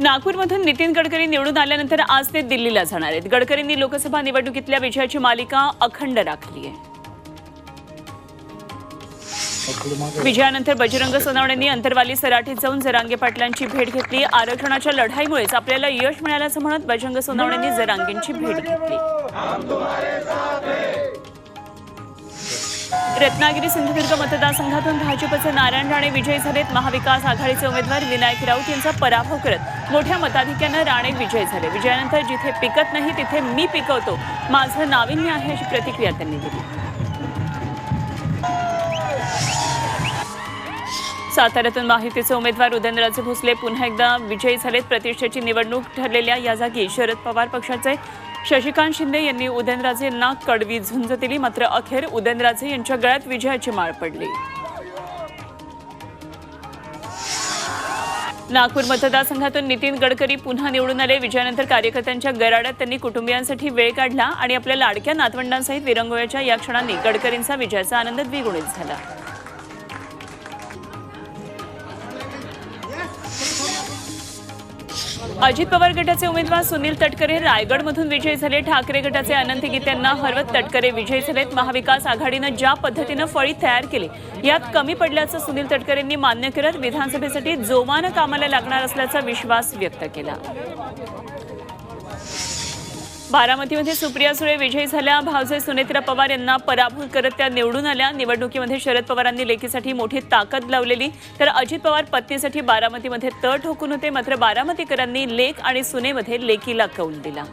नागपूरमधून नितीन गडकरी निवडून आल्यानंतर आज ते दिल्लीला जाणार आहेत. गडकरींनी लोकसभा निवडणुकीतल्या विजयाची मालिका अखंड राखली आहे. विजयानंतर बजरंग सोनावणेंनी अंतरवाली सराठीत जाऊन जरांगे पाटलांची भेट घेतली. आरक्षणाच्या लढाईमुळेच आपल्याला यश मिळाल्याचं म्हणत बजरंग सोनावणेंनी जरांगेंची भेट घेतली. रत्नागिरी सिंधुदुर्ग मतदारसंघातून भाजपचे नारायण राणे विजयी झालेत. महाविकास आघाडीचे उमेदवार विनायक राऊत यांचा पराभव करत मोठ्या मताधिक्यानं राणे विजय झाले. विजयानंतर जिथे पिकत नाही तिथे मी पिकवतो. माझं नाविन्य आहे अशी प्रतिक्रिया त्यांनी दिली. साताऱ्यातून माहितीचे उमेदवार उदयनराजे भोसले पुन्हा एकदा विजयी झालेत. प्रतिष्ठेची निवडणूक ठरलेल्या या जागी शरद पवार पक्षाचे शशिकांत शिंदे यांनी उदयनराजे यांना कडवी झुंज दिली. मात्र अखेर उदयनराजे यांच्या गळ्यात विजयाची माळ पडली. नागपूर मतदारसंघातून नितीन गडकरी पुन्हा निवडून आले. विजयानंतर कार्यकर्त्यांच्या गराड्यात त्यांनी कुटुंबियांसाठी वेळ काढला आणि आपल्या लाडक्या नातवंडांसहित विरंगोळ्याच्या या क्षणांनी गडकरींचा विजयाचा आनंद द्विगुणित झाला. अजित पवार गटाचे उमेदवार सुनील तटकरे रायगडमधून विजयी झाले. ठाकरे गटाचे अनंत गीत्यांना हरवत तटकरे विजयी झालेत. महाविकास आघाडीनं ज्या पद्धतीनं फळी तयार केली यात कमी पडल्याचं सुनील तटकरेंनी मान्य करत विधानसभेसाठी जोमानं कामाला लागणार असल्याचा विश्वास व्यक्त केला. बारामतीमध्ये सुप्रिया सुळे विजयी झाल्या. भावजे सुनेत्रा पवार यांना पराभूत करत त्या निवडून आल्या. निवडणुकीमध्ये शरद पवारांनी लेकीसाठी मोठी ताकद लावलेली. तर अजित पवार पत्नीसाठी बारामतीमध्ये तळ ठोकून होते. मात्र बारामतीकरांनी लेख आणि सुनेमध्ये लेकीला कौल दिला.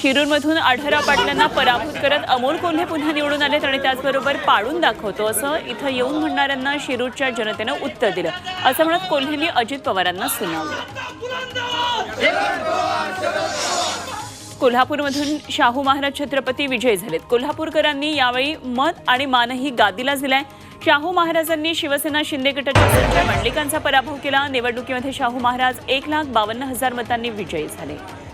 शिरूरमधून आढरा पाटलांना पराभूत करत अमोल कोल्हे पुन्हा निवडून आलेत आणि त्याचबरोबर पाडून दाखवतो असं इथं येऊन म्हणणाऱ्यांना शिरूरच्या जनतेनं उत्तर दिलं. असं म्हणत कोल्हेंनी अजित पवारांना सुनावलं. कोल्हापूरमधून शाहू महाराज छत्रपती विजयी झालेत. कोल्हापूरकरांनी यावेळी मत आणि मानही गादीला दिलाय. शाहू महाराजांनी शिवसेना शिंदे गटाच्या संजय मंडलिकांचा पराभव केला. निवडणुकीमध्ये शाहू महाराज एक लाख बावन्न हजार मतांनी विजयी झाले.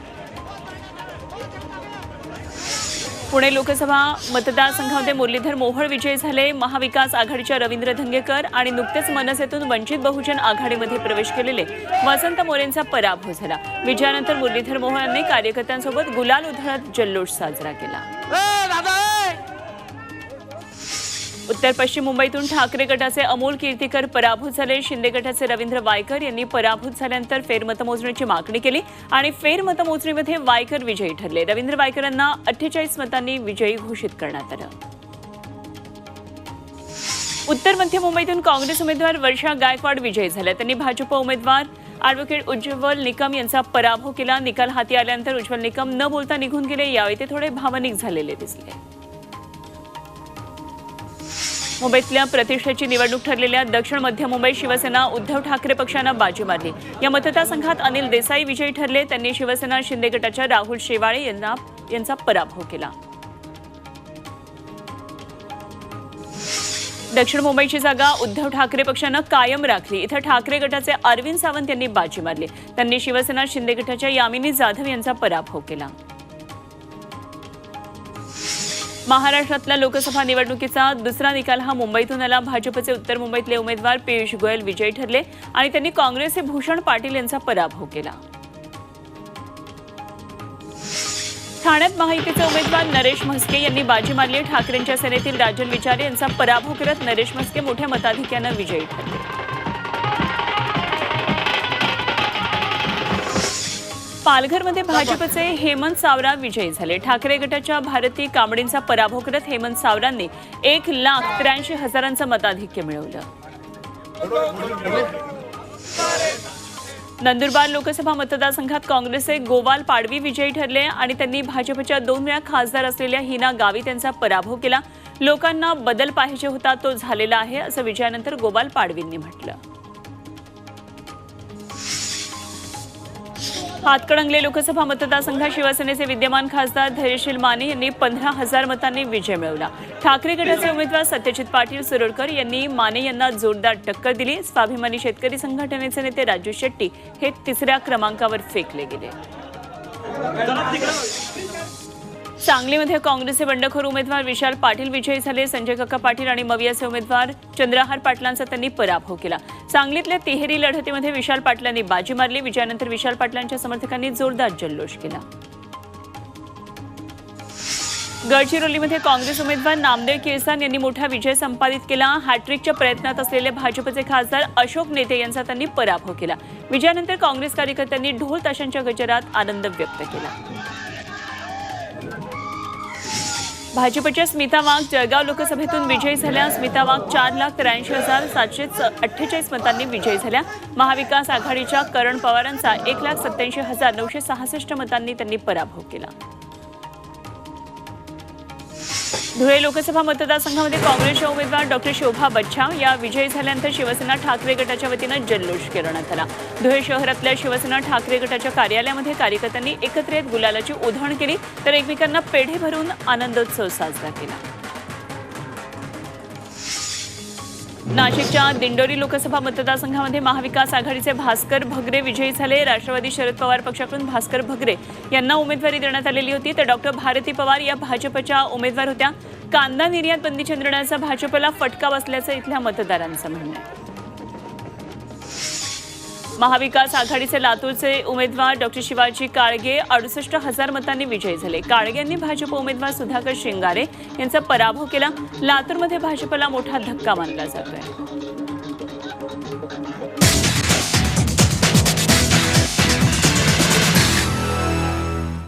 पुणे लोकसभा मतदारसंघामध्ये मुरलीधर मोहोळ विजयी झाले. महाविकास आघाडीच्या रवींद्र धंगेकर आणि नुकतेच मनसेतून वंचित बहुजन आघाडीमध्ये प्रवेश केलेले वसंत मोरेंचा पराभव झाला. विजयानंतर मुरलीधर मोहोळ यांनी कार्यकर्त्यांसोबत गुलाल उधळत जल्लोष साजरा केला. तर पश्चिम मुंबईतून ठाकरे गटाचे अमोल कीर्तीकर पराभूत झाले. शिंदे गटाचे रवींद्र वायकर यांनी पराभूत झाल्यानंतर फेरमतमोजणीची मागणी केली आणि फेरमतमोजणीमध्ये वायकर विजयी ठरले. रवींद्र वायकर यांना अठ्ठेचाळीस मतांनी विजयी घोषित करण्यात आलं. उत्तर मध्य मुंबईतून काँग्रेस उमेदवार वर्षा गायकवाड विजयी झाल्या. त्यांनी भाजप उमेदवार ॲडव्होकेट उज्ज्वल निकम यांचा पराभव केला. निकाल हाती आल्यानंतर उज्ज्वल निकम न बोलता निघून गेले. यावेळी ते थोडे भावनिक झालेले दिसले. मुंबईतल्या प्रतिष्ठेची निवडणूक ठरलेल्या दक्षिण मध्य मुंबई शिवसेना उद्धव ठाकरे पक्षानं बाजी मारली या मतदारसंघात अनिल देसाई विजयी ठरले. त्यांनी शिवसेना शिंदे गटाच्या राहुल शेवाळे यांना यांचा पराभव केला. दक्षिण मुंबईची जागा उद्धव ठाकरे पक्षानं कायम राखली. इथं ठाकरे गटाचे अरविंद सावंत यांनी बाजी मारली. त्यांनी शिवसेना शिंदे गटाच्या यामिनी जाधव यांचा पराभव केला. महाराष्ट्रातल्या लोकसभा निवडणुकीचा दुसरा निकाल हा मुंबईतून आला. भाजपचे उत्तर मुंबईतले उमेदवार पियुष गोयल विजयी ठरले आणि त्यांनी काँग्रेसचे भूषण पाटील यांचा पराभव केला. ठाण्यात महायुतीचे उमेदवार नरेश म्हस्के यांनी बाजी मारली. ठाकरेंच्या सेनेतील राजन विचारे यांचा पराभव करत नरेश म्हस्के मोठ्या मताधिक्यानं विजयी ठरले. पालघरमध्ये भाजपचे हेमंत सावरा विजयी झाले. ठाकरे गटाच्या भारती कांबडींचा पराभव करत हेमंत सावरांनी एक लाख त्र्याऐंशी हजारांचं मताधिक्य मिळवलं. नंदुरबार लोकसभा मतदारसंघात काँग्रेसचे गोवाल पाडवी विजयी ठरले आणि त्यांनी भाजपच्या दोन वेळा खासदार असलेल्या हिना गावित यांचा पराभव केला. लोकांना बदल पाहिजे होता तो झालेला आहे असं विजयानंतर गोपाल पाडवींनी म्हटलं. हातकणंगले लोकसभा मतदारसंघात शिवसेनेचे विद्यमान खासदार धैर्यशील माने यांनी पंधरा हजार मतांनी विजय मिळवला. ठाकरे गटाचे उमेदवार सत्यजित पाटील सुरोडकर यांनी माने यांना जोरदार टक्कर दिली. स्वाभिमानी शेतकरी संघटनेचे नेते राजू शेट्टी हे तिसऱ्या क्रमांकावर फेकले गेले. सांगलीमध्ये काँग्रेसचे बंडखोर उमेदवार विशाल पाटील विजयी झाले. संजय काका पाटील आणि मवियाचे उमेदवार चंद्रहार पाटलांचा त्यांनी पराभव केला. सांगलीतल्या तिहेरी लढतीमध्ये विशाल पाटलांनी बाजी मारली. विजयानंतर विशाल पाटलांच्या समर्थकांनी जोरदार जल्लोष केला. गडचिरोलीमध्ये काँग्रेस उमेदवार नामदेव किरसान यांनी मोठा विजय संपादित केला. हॅट्रिकच्या प्रयत्नात असलेले भाजपचे खासदार अशोक नेते यांचा त्यांनी पराभव केला. विजयानंतर काँग्रेस कार्यकर्त्यांनी ढोल ताशांच्या गजरात आनंद व्यक्त केला. भाजपच्या स्मिता वाघ जळगाव लोकसभेतून विजयी झाल्या. स्मिता वाघ चार लाख त्र्याऐंशी हजार सातशे अठ्ठेचाळीस मतांनी विजयी झाल्या. महाविकास आघाडीच्या करण पवारांचा एक लाख सत्त्याऐंशी हजार नऊशे सहासष्ट मतांनी त्यांनी पराभव केला. धुळे लोकसभा मतदारसंघामध्ये काँग्रेसच्या उमेदवार डॉक्टर शोभा बच्छा या विजयी झाल्यानंतर शिवसेना ठाकरे गटाच्या वतीनं जल्लोष करण्यात आला. धुळे शहरातल्या शिवसेना ठाकरे गटाच्या कार्यालयामध्ये कार्यकर्त्यांनी एकत्र येत गुलालाची उधळण केली तर एकमेकांना पेढे भरून आनंदोत्सव साजरा केला. नाशिकच्या दिंडोरी लोकसभा मतदारसंघामध्ये महाविकास आघाडीचे भास्कर भगरे विजयी झाले. राष्ट्रवादी शरद पवार पक्षाकडून भास्कर भगरे यांना उमेदवारी देण्यात आलेली होती. तर डॉक्टर भारती पवार या भाजपच्या उमेदवार होत्या. कांदा निर्यात बंदीच्या निर्णयाचा भाजपला फटका बसल्याचं इथल्या मतदारांचं म्हणणं आहे. महाविकास आघाडीचे लातूरचे उमेदवार डॉक्टर शिवाजी काळगे अडुसष्ट हजार मतांनी विजयी झाले. काळगे यांनी भाजप उमेदवार सुधाकर शिंगारे यांचा पराभव केला. लातूरमध्ये भाजपला मोठा धक्का मानला जातोय.